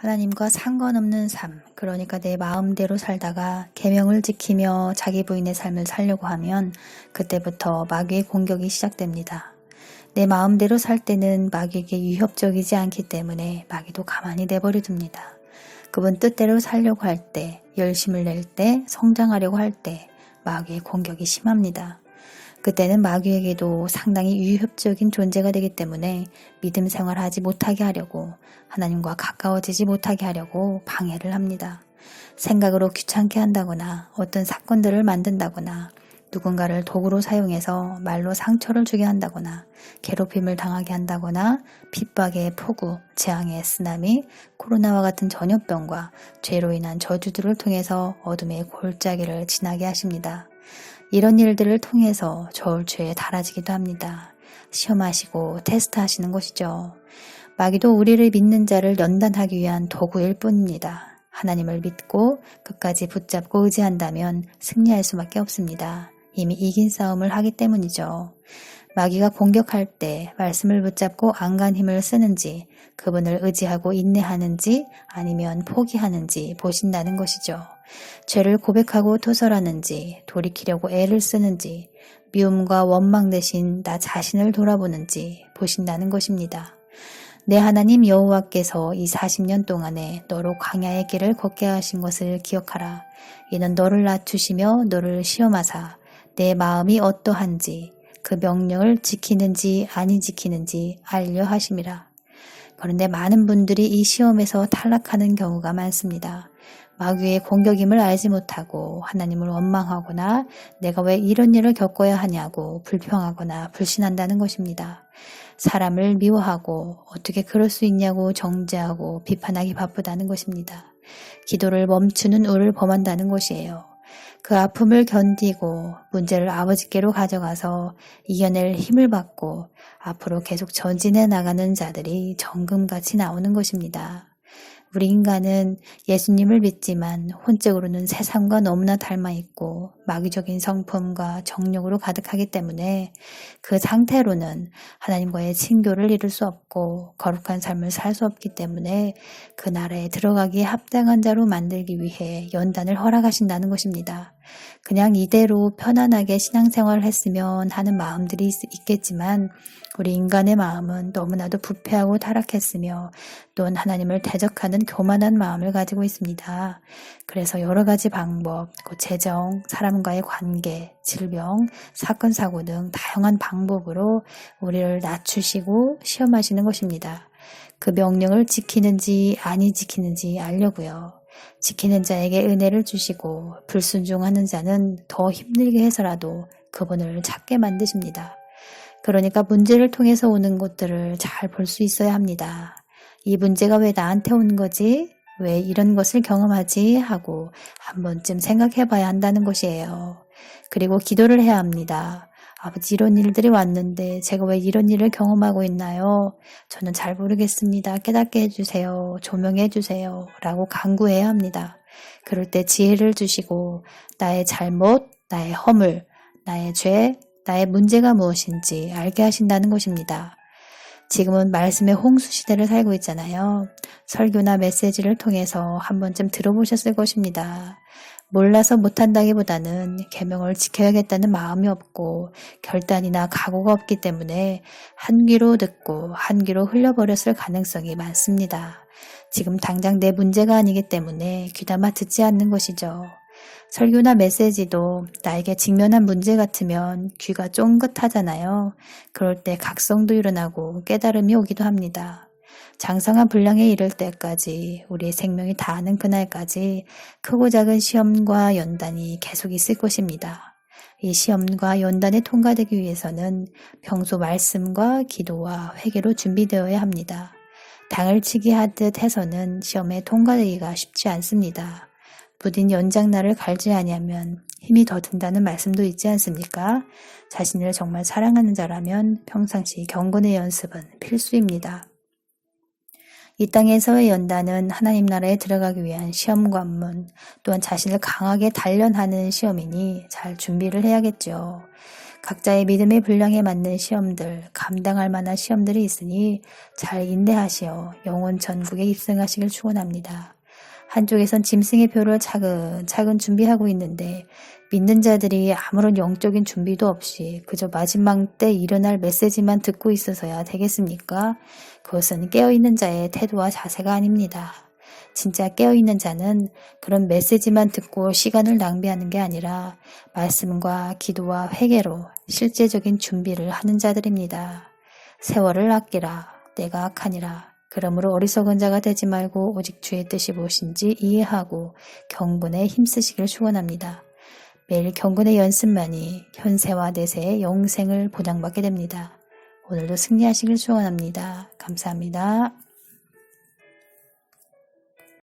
하나님과 상관없는 삶, 그러니까 내 마음대로 살다가 계명을 지키며 자기 부인의 삶을 살려고 하면 그때부터 마귀의 공격이 시작됩니다. 내 마음대로 살 때는 마귀에게 위협적이지 않기 때문에 마귀도 가만히 내버려 둡니다. 그분 뜻대로 살려고 할 때, 열심을 낼 때, 성장하려고 할 때 마귀의 공격이 심합니다. 그때는 마귀에게도 상당히 위협적인 존재가 되기 때문에 믿음 생활하지 못하게 하려고 하나님과 가까워지지 못하게 하려고 방해를 합니다. 생각으로 귀찮게 한다거나 어떤 사건들을 만든다거나 누군가를 도구로 사용해서 말로 상처를 주게 한다거나 괴롭힘을 당하게 한다거나 핍박의 폭우, 재앙의 쓰나미, 코로나와 같은 전염병과 죄로 인한 저주들을 통해서 어둠의 골짜기를 지나게 하십니다. 이런 일들을 통해서 저울추에 달아지기도 합니다. 시험하시고 테스트하시는 것이죠. 마귀도 우리를 믿는 자를 연단하기 위한 도구일 뿐입니다. 하나님을 믿고 끝까지 붙잡고 의지한다면 승리할 수밖에 없습니다. 이미 이긴 싸움을 하기 때문이죠. 마귀가 공격할 때 말씀을 붙잡고 안간 힘을 쓰는지 그분을 의지하고 인내하는지 아니면 포기하는지 보신다는 것이죠. 죄를 고백하고 토설하는지 돌이키려고 애를 쓰는지 미움과 원망 대신 나 자신을 돌아보는지 보신다는 것입니다. 내 하나님 여호와께서 이 40년 동안에 너로 광야의 길을 걷게 하신 것을 기억하라. 이는 너를 낮추시며 너를 시험하사 내 마음이 어떠한지 그 명령을 지키는지 아니 지키는지 알려 하심이라. 그런데 많은 분들이 이 시험에서 탈락하는 경우가 많습니다. 마귀의 공격임을 알지 못하고 하나님을 원망하거나 내가 왜 이런 일을 겪어야 하냐고 불평하거나 불신한다는 것입니다. 사람을 미워하고 어떻게 그럴 수 있냐고 정죄하고 비판하기 바쁘다는 것입니다. 기도를 멈추는 우를 범한다는 것이에요. 그 아픔을 견디고 문제를 아버지께로 가져가서 이겨낼 힘을 받고 앞으로 계속 전진해 나가는 자들이 정금같이 나오는 것입니다. 우리 인간은 예수님을 믿지만 혼적으로는 세상과 너무나 닮아 있고 마귀적인 성품과 정욕으로 가득하기 때문에 그 상태로는 하나님과의 친교를 이룰 수 없고 거룩한 삶을 살 수 없기 때문에 그 나라에 들어가기에 합당한 자로 만들기 위해 연단을 허락하신다는 것입니다. 그냥 이대로 편안하게 신앙생활을 했으면 하는 마음들이 있, 겠지만 우리 인간의 마음은 너무나도 부패하고 타락했으며 또한 하나님을 대적하는 교만한 마음을 가지고 있습니다. 그래서 여러 가지 방법, 재정, 사람과의 관계, 질병, 사건, 사고 등 다양한 방법으로 우리를 낮추시고 시험하시는 것입니다. 그 명령을 지키는지 아니 지키는지 알려고요. 지키는 자에게 은혜를 주시고 불순종하는 자는 더 힘들게 해서라도 그분을 찾게 만드십니다. 그러니까 문제를 통해서 오는 것들을 잘 볼 수 있어야 합니다. 이 문제가 왜 나한테 온 거지? 왜 이런 것을 경험하지? 하고 한 번쯤 생각해 봐야 한다는 것이에요. 그리고 기도를 해야 합니다. 아버지 이런 일들이 왔는데 제가 왜 이런 일을 경험하고 있나요? 저는 잘 모르겠습니다. 깨닫게 해주세요. 조명해 주세요. 라고 간구해야 합니다. 그럴 때 지혜를 주시고 나의 잘못, 나의 허물, 나의 죄, 나의 문제가 무엇인지 알게 하신다는 것입니다. 지금은 말씀의 홍수 시대를 살고 있잖아요. 설교나 메시지를 통해서 한 번쯤 들어보셨을 것입니다. 몰라서 못한다기보다는 계명을 지켜야겠다는 마음이 없고 결단이나 각오가 없기 때문에 한 귀로 듣고 한 귀로 흘려버렸을 가능성이 많습니다. 지금 당장 내 문제가 아니기 때문에 귀담아 듣지 않는 것이죠. 설교나 메시지도 나에게 직면한 문제 같으면 귀가 쫑긋하잖아요. 그럴 때 각성도 일어나고 깨달음이 오기도 합니다. 장성한 분량에 이를 때까지 우리의 생명이 다하는 그날까지 크고 작은 시험과 연단이 계속 있을 것입니다. 이 시험과 연단에 통과되기 위해서는 평소 말씀과 기도와 회개로 준비되어야 합니다. 당을 치기 하듯 해서는 시험에 통과되기가 쉽지 않습니다. 부딘 연장날을 갈지 아니하면 힘이 더 든다는 말씀도 있지 않습니까? 자신을 정말 사랑하는 자라면 평상시 경건의 연습은 필수입니다. 이 땅에서의 연단은 하나님 나라에 들어가기 위한 시험 관문, 또한 자신을 강하게 단련하는 시험이니 잘 준비를 해야겠죠. 각자의 믿음의 분량에 맞는 시험들, 감당할 만한 시험들이 있으니 잘 인내하시어 영혼 전국에 입성하시길 축원합니다. 한쪽에선 짐승의 표를 차근차근 준비하고 있는데 믿는 자들이 아무런 영적인 준비도 없이 그저 마지막 때 일어날 메시지만 듣고 있어서야 되겠습니까? 그것은 깨어있는 자의 태도와 자세가 아닙니다. 진짜 깨어있는 자는 그런 메시지만 듣고 시간을 낭비하는 게 아니라 말씀과 기도와 회개로 실제적인 준비를 하는 자들입니다. 세월을 아끼라. 때가 악하니라. 그러므로 어리석은 자가 되지 말고 오직 주의 뜻이 무엇인지 이해하고 경건에 힘쓰시길 축원합니다. 매일 경건의 연습만이 현세와 내세의 영생을 보장받게 됩니다. 오늘도 승리하시길 축원합니다. 감사합니다.